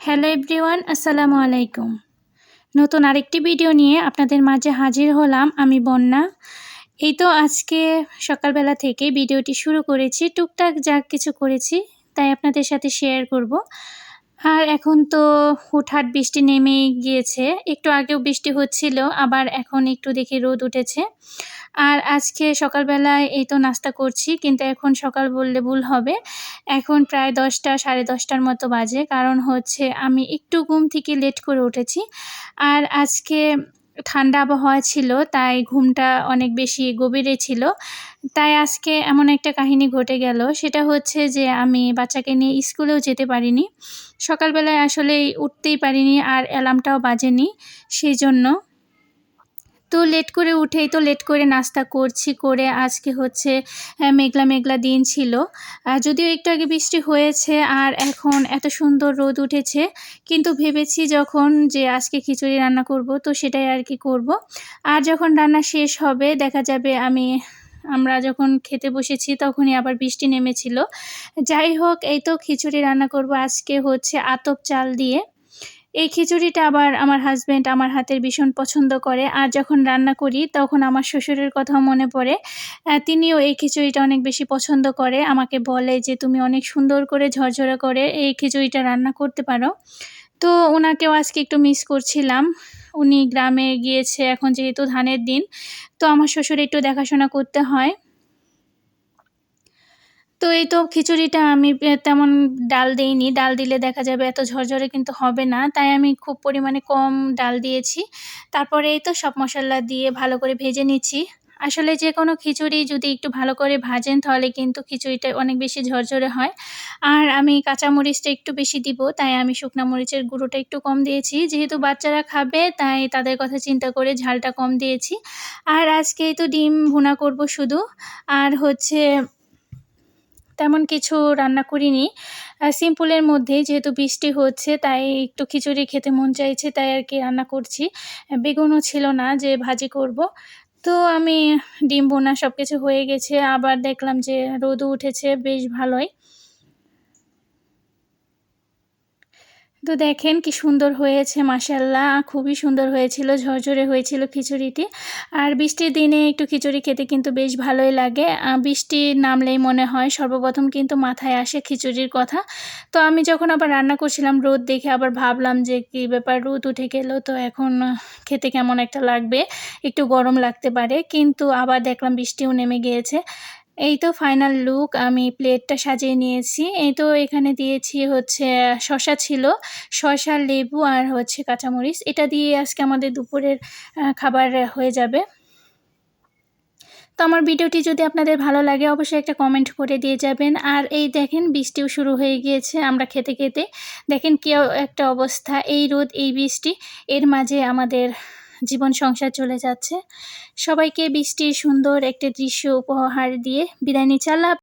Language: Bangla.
হ্যালো এভরিওয়ান, আসসালামু আলাইকুম। নতুন আরেকটি ভিডিও নিয়ে আপনাদের মাঝে হাজির হলাম আমি বন্যা। এই তো আজকে সকালবেলা থেকে ভিডিওটি শুরু করেছি, টুকটাক যা কিছু করেছি তাই আপনাদের সাথে শেয়ার করব। আর এখন তো হুটহাট বৃষ্টি নেমে গিয়েছে, একটু আগেও বৃষ্টি হচ্ছিল, আবার এখন একটু দেখি রোদ উঠেছে। আর আজকে সকালবেলায় এই তো নাস্তা করছি, কিন্তু এখন সকাল বললে ভুল হবে। এখন প্রায় দশটা, সাড়ে দশটার মতো বাজে। কারণ হচ্ছে আমি একটু ঘুম থেকে লেট করে উঠেছি। আর আজকে ঠান্ডা আবহাওয়া ছিল, তাই ঘুমটা অনেক বেশি গভীরে ছিল। তাই আজকে এমন একটা কাহিনী ঘটে গেল। সেটা হচ্ছে যে আমি বাচ্চাকে নিয়ে স্কুলেও যেতে পারিনি। সকালবেলায় আসলে উঠতেই পারিনি আর অ্যালার্মটাও বাজেনি। সেই জন্য তো লেট করে উঠেই তো লেট করে নাস্তা করছি, করে আজকে হচ্ছে মেঘলা মেঘলা দিন ছিল। যদিও একটু আগে বৃষ্টি হয়েছে আর এখন এত সুন্দর রোদ উঠেছে, কিন্তু ভেবেছি যখন যে আজকে খিচুড়ি রান্না করব তো সেটাই আর কি করব। আর যখন রান্না শেষ হবে, দেখা যাবে আমি, আমরা যখন খেতে বসেছি তখনই আবার বৃষ্টি নেমেছিল। যাই হোক, এই তো খিচুড়ি রান্না করব আজকে হচ্ছে আতপ চাল দিয়ে। এই খিচুড়িটা আবার আমার হাজব্যান্ড আমার হাতের ভীষণ পছন্দ করে। আর যখন রান্না করি, তখন আমার শ্বশুরের কথাও মনে পড়ে। তিনিও এই খিচুড়িটা অনেক বেশি পছন্দ করে। আমাকে বলে যে, তুমি অনেক সুন্দর করে ঝরঝরে করে এই খিচুড়িটা রান্না করতে পারো। তো ওনাকেও আজকে একটু মিস করছিলাম। উনি গ্রামে গিয়েছে, এখন যেহেতু ধানের দিন, তো আমার শ্বশুর একটু দেখাশোনা করতে হয়। তো এই তো খিচুড়িটা আমি তেমন ডাল দিইনি। ডাল দিলে দেখা যাবে এত ঝরঝরে কিন্তু হবে না। তাই আমি খুব পরিমাণে কম ডাল দিয়েছি। তারপরে এই তো সব মশলা দিয়ে ভালো করে ভেজে নিচ্ছি। আসলে যে কোনো খিচুড়ি যদি একটু ভালো করে ভাজেন, তাহলে কিন্তু খিচুড়িটা অনেক বেশি ঝরঝরে হয়। আর আমি কাঁচা মরিচটা একটু বেশি দিব, তাই আমি শুকনা মরিচের গুঁড়োটা একটু কম দিয়েছি। যেহেতু বাচ্চারা খাবে, তাই তাদের কথা চিন্তা করে ঝালটা কম দিয়েছি। আর আজকে তো ডিম ভুনা করব শুধু। আর হচ্ছে তেমন কিছু রান্না করিনি। সিম্পলের মধ্যে যেহেতু বৃষ্টি হচ্ছে, তাই একটু খিচুড়ি খেতে মন চাইছে, তাই আর কি রান্না করছি। বেগুনও ছিল না যে ভাজি করব। তো আমি ডিম বোনা সব কিছু হয়ে গেছে। আবার দেখলাম যে রোদও উঠেছে, বেশ ভালোই। তো দেখেন কি সুন্দর হয়েছে মাসাল্লাহ খুবই সুন্দর হয়েছিল, ঝরঝরে হয়েছিল খিচুড়িটি। আর বৃষ্টির দিনে একটু খিচুড়ি খেতে কিন্তু বেশ ভালোই লাগে। বৃষ্টি নামলেই মনে হয় সর্বপ্রথম কিন্তু মাথায় আসে খিচুড়ির কথা। তো আমি যখন আবার রান্না করছিলাম রোদ দেখে আবার ভাবলাম যে কি ব্যাপার, রোদ উঠে গেলো। তো এখন খেতে কেমন একটা লাগবে, একটু গরম লাগতে পারে। কিন্তু আবার দেখলাম বৃষ্টিও নেমে গিয়েছে। এই তো ফাইনাল লুক আমি প্লেটটা সাজিয়ে নিয়েছি। এই তো এখানে দিয়েছি হচ্ছে শশা ছিল শশা লেবু আর হচ্ছে কাঁচামরিচ। এটা দিয়ে আজকে আমাদের দুপুরের খাবার হয়ে যাবে। তো আমার ভিডিওটি যদি আপনাদের ভালো লাগে, অবশ্যই একটা কমেন্ট করে দিয়ে যাবেন। আর এই দেখেন, বৃষ্টিও শুরু হয়ে গিয়েছে আমরা খেতে খেতে। দেখেন কেউ একটা অবস্থা, এই রোদ, এই বৃষ্টি, এর মাঝে আমাদের জীবন সংসার চলে যাচ্ছে। সবাইকে বৃষ্টির সুন্দর একটি দৃশ্য উপহার দিয়ে বিদায় নিচ্ছি। আল্লাহ